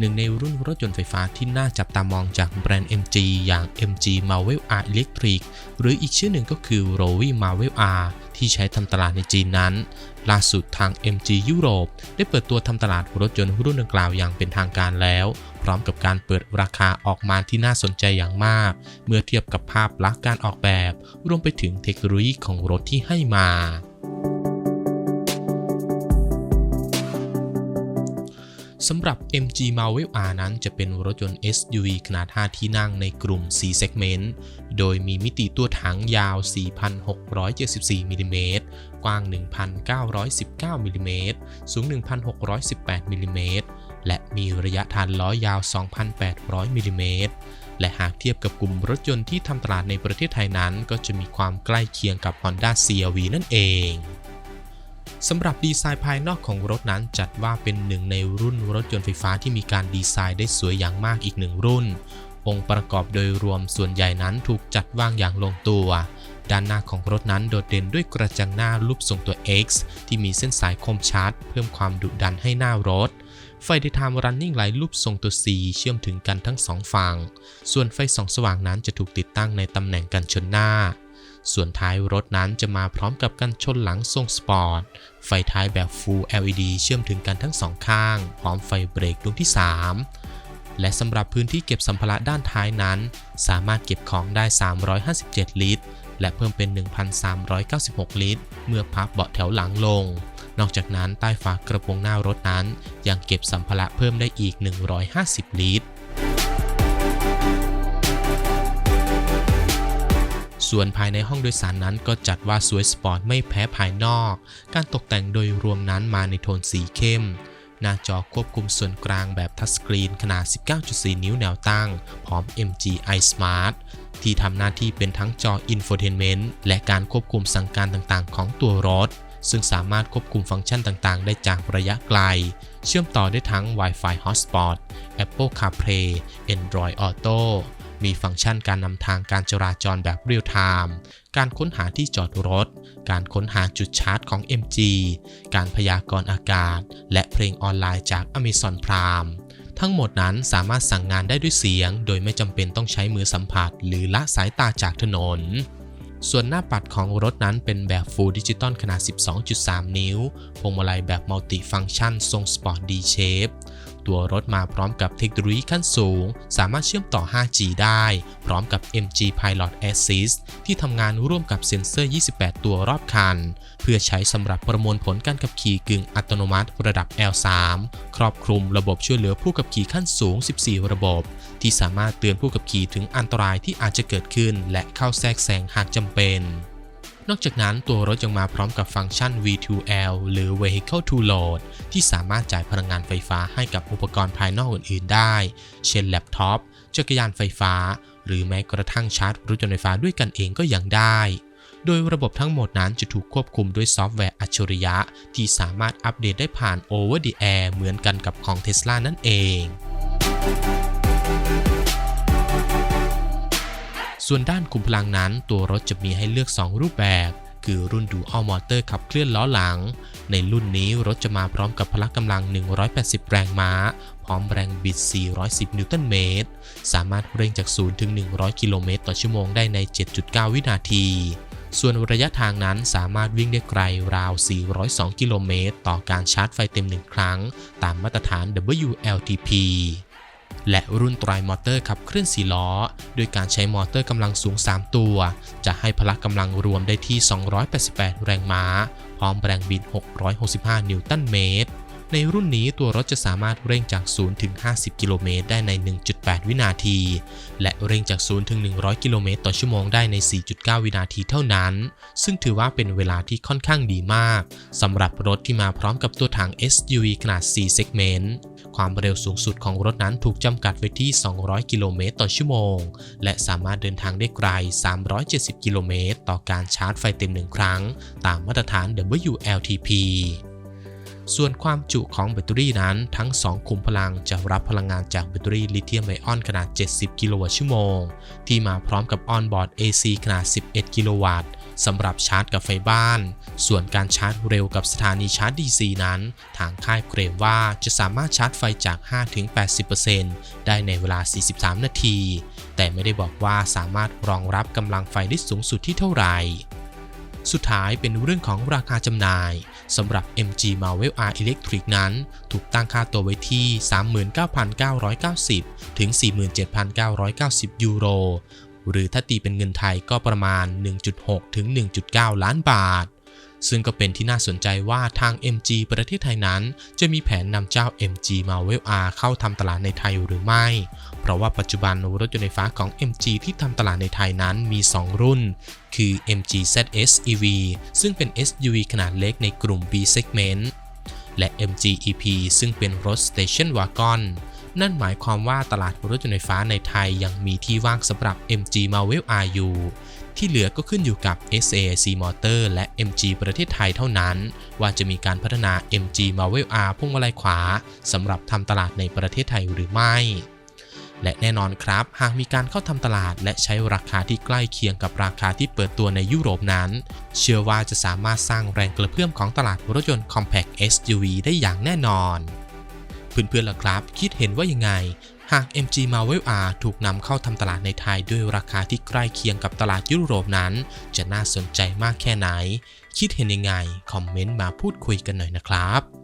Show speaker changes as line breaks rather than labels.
หนึ่งในรุ่นรถยนต์ไฟฟ้าที่น่าจับตามองจากแบรนด์ MG อย่าง MG Marvel R Electric หรืออีกชื่อหนึ่งก็คือ r o v i Marvel R ที่ใช้ทำตลาดในจีนนั้น ล่าสุดทาง MG ยุโรป ได้เปิดตัวทำตลาดรถยนต์รุ่นดังกล่าวอย่างเป็นทางการแล้ว พร้อมกับการเปิดราคาออกมาที่น่าสนใจอย่างมาก เมื่อเทียบกับภาพลักษณ์การออกแบบ รวมไปถึงเทคโนโลยีของรถที่ให้มา สำหรับ MG Marvel R นั้นจะเป็นรถยนต์ SUV ขนาด 5 ที่นั่งในกลุ่ม 4 segment โดยมีมิติตัวถังยาว 4,674มิลลิเมตรกว้าง 1,919มิลลิเมตรสูง 1,618มิลลิเมตรและมีระยะฐานล้อยาว 2,800มิลลิเมตรและหากเทียบกับกลุ่มรถยนต์ที่ทำตลาดในประเทศไทยนั้น ก็จะมีความใกล้เคียงกับ Honda CR-V นั่นเอง สำหรับดีไซน์ภายนอกของรถนั้นจัดว่าเป็นหนึ่งในรุ่นรถยนต์ไฟฟ้าที่มีการดีไซน์ได้สวยอย่างมากอีกหนึ่งรุ่น องค์ประกอบโดยรวมส่วนใหญ่นั้นถูกจัดวางอย่างลงตัว ด้านหน้าของรถนั้นโดดเด่นด้วยกระจังหน้ารูปทรงตัว X ที่มีเส้นสายคมชัด เพิ่มความดุดันให้หน้ารถไฟ Daytime Running Light รูปทรงตัว C เชื่อมถึงกันทั้งสองฝั่ง ส่วนไฟส่องสว่างนั้นจะถูกติดตั้งในตำแหน่งกันชนหน้า ส่วนท้ายรถนั้นจะมาพร้อมกับกันชนหลังทรงสปอร์ต ไฟท้ายแบบ Full LED เชื่อมถึงกันทั้งสองข้าง พร้อมไฟเบรกดวงที่ 3 และสำหรับพื้นที่เก็บสัมภาระด้านท้ายนั้น สามารถเก็บของได้ 357 ลิตร และเพิ่มเป็น 1,396 ลิตร เมื่อพับเบาะแถวหลังลง นอกจากนั้นใต้ฝากระโปรงหน้ารถนั้น ยังเก็บสัมภาระเพิ่มได้อีก 150 ลิตร ส่วนภายในห้องโดยสารนั้นก็จัดว่าสวยสปอร์ตไม่แพ้ภายนอก การตกแต่งโดยรวมนั้นมาในโทนสีเข้ม หน้าจอควบคุมส่วนกลางแบบทัชสกรีนขนาด 19.4 นิ้วแนวตั้ง พร้อม MGI Smart ที่ทำหน้าที่เป็นทั้งจอ Infotainment และการควบคุมสั่งการต่างๆ ของตัวรถ ซึ่งสามารถควบคุมฟังก์ชันต่างๆ ได้จากระยะไกล เชื่อมต่อได้ทั้ง Wi-Fi Hotspot Apple CarPlay Android Auto มีฟังก์ชันการนำทางการจราจรแบบเรียลไทม์การค้นหาที่จอดรถ การค้นหาจุดชาร์จของ MG การพยากรณ์อากาศ และเพลงออนไลน์จาก Amazon Prime ทั้งหมดนั้นสามารถสั่งงานได้ด้วยเสียง โดยไม่จำเป็นต้องใช้มือสัมผัส หรือละสายตาจากถนนส่วนหน้าปัดของรถนั้นเป็นแบบ Full Digital ขนาด 12.3 นิ้ว พวงมาลัยแบบมัลติฟัง c t ชันทรง Sport D Shape ตัวรถมาพร้อมกับเทคโนโลยีขั้นสูง สามารถเชื่อมต่อ 5G ได้ พร้อมกับ MG Pilot Assist ที่ทำงานร่วมกับเซ็นเซอร์ 28 ตัวรอบคัน เพื่อใช้สำหรับประมวลผลการขับขี่กึ่งอัตโนมัติระดับ L3 ครอบคลุมระบบช่วยเหลือผู้ขับขี่ขั้นสูง 14 ระบบ ที่สามารถเตือนผู้ขับขี่ถึงอันตรายที่อาจจะเกิดขึ้น และเข้าแทรกแซงหากจำเป็น นอกจากนั้นตัวรถยังมาพร้อมกับฟังก์ชัน V2L หรือ Vehicle to Load ที่สามารถจ่ายพลังงานไฟฟ้าให้กับอุปกรณ์ภายนอกอื่น ๆ ได้ เช่นแล็ปท็อป จักรยานไฟฟ้า หรือแม้กระทั่งชาร์จรถยนต์ไฟฟ้าด้วยกันเองก็ยังได้ โดยระบบทั้งหมดนั้นจะถูกควบคุมด้วยซอฟต์แวร์อัจฉริยะ ที่สามารถอัปเดตได้ผ่าน Over the Air เหมือนกันกับของ Tesla นั่นเอง ส่วนด้านคุมพลังนั้นตัวรถจะมีให้เลือก 2 รูปแบบ คือรุ่นดูอัลมอเตอร์ขับเคลื่อนล้อหลัง ในรุ่นนี้รถจะมาพร้อมกับพละกำลัง 180 แรงม้า พร้อมแรงบิด 410 นิวตันเมตร สามารถเร่งจาก 0 ถึง 100 กิโลเมตรต่อชั่วโมงได้ใน 7.9 วินาที ส่วนระยะทางนั้นสามารถวิ่งได้ไกลราว 402 กิโลเมตร ต่อการชาร์จไฟเต็ม1ครั้ง ตามมาตรฐาน WLTP และรุ่นไตรมอเตอร์ขับเคลื่อน4ล้อ โดยการใช้มอเตอร์กำลังสูง 3 ตัว จะให้พละกำลังรวมได้ที่ 288 แรงม้า พร้อมแรงบิด665 นิวตันเมตร ในรุ่นนี้ตัวรถจะสามารถเร่งจาก 0 ถึง 50 กิโลเมตรได้ใน 1.8 วินาที และเร่งจาก 0 ถึง 100 กิโลเมตรต่อชั่วโมงได้ใน 4.9 วินาทีเท่านั้น ซึ่งถือว่าเป็นเวลาที่ค่อนข้างดีมากสำหรับรถที่มาพร้อมกับตัวถัง SUV ขนาด 4 segment ความเร็วสูงสุดของรถนั้นถูกจำกัดไว้ที่ 200 กิโลเมตรต่อชั่วโมง และสามารถเดินทางได้ไกล 370 กิโลเมตรต่อการชาร์จไฟเต็มหนึ่งครั้ง ตามมาตรฐาน WLTP ส่วนความจุของแบตเตอรี่นั้นทั้ง2คุมพลังจะรับพลังงานจากแบตเตอรี่ลิเธียมไอออนขนาด 70 กิโลวัตต์ชั่วโมง ที่มาพร้อมกับออนบอร์ด AC ขนาด 11 กิโลวัตต์สำหรับชาร์จกับไฟบ้าน ส่วนการชาร์จเร็วกับสถานีชาร์จ DC นั้น ทางค่ายเคลมว่าจะสามารถชาร์จไฟจาก 5-80%ได้ในเวลา 43 นาที แต่ไม่ได้บอกว่าสามารถรองรับกำลังไฟได้สูงสุดที่เท่าไหร่ สุดท้ายเป็นเรื่องของราคาจำหน่ายสำหรับ MG Marvel R Electric นั้น ถูกตั้งค่าตัวไว้ที่ 39,990 ถึง 47,990 ยูโร หรือถ้าตีเป็นเงินไทยก็ประมาณ 1.6 ถึง 1.9 ล้านบาท ซึ่งก็เป็นที่น่าสนใจว่าทาง MG ประเทศไทยนั้น จะมีแผนนำเจ้า MG Marvel R เข้าทำตลาดในไทยหรือไม่ เพราะว่าปัจจุบันรถยนต์ไฟฟ้าของ MG ที่ทำตลาดในไทยนั้นมี 2 รุ่น คือ MG ZS EV ซึ่งเป็น SUV ขนาดเล็กในกลุ่ม B segment และ MG EP ซึ่งเป็นรถ Station Wagon นั่นหมายความว่าตลาดรถยนต์ไฟฟ้าในไทยยังมีที่ว่างสำหรับ MG Marvel R อยู่ ที่เหลือก็ขึ้นอยู่กับ SAIC Motor และ MG ประเทศไทยเท่านั้น ว่าจะมีการพัฒนา MG Marvel R พุ่งมาลัยขวาสำหรับทำตลาดในประเทศไทยหรือไม่ และแน่นอนครับ หากมีการเข้าทำตลาด และใช้ราคาที่ใกล้เคียงกับราคาที่เปิดตัวในยุโรปนั้น เชื่อว่าจะสามารถสร้างแรงกระเพื่อมของตลาดรถยนต์ Compact SUV ได้อย่างแน่นอนเพื่อนๆล่ะครับ คิดเห็นว่ายังไง หาก MG Marvel R ถูกนำเข้าทำตลาดในไทยด้วยราคาที่ใกล้เคียงกับตลาดยุโรปนั้น จะน่าสนใจมากแค่ไหน คิดเห็นยังไง คอมเมนต์มาพูดคุยกันหน่อยนะครับ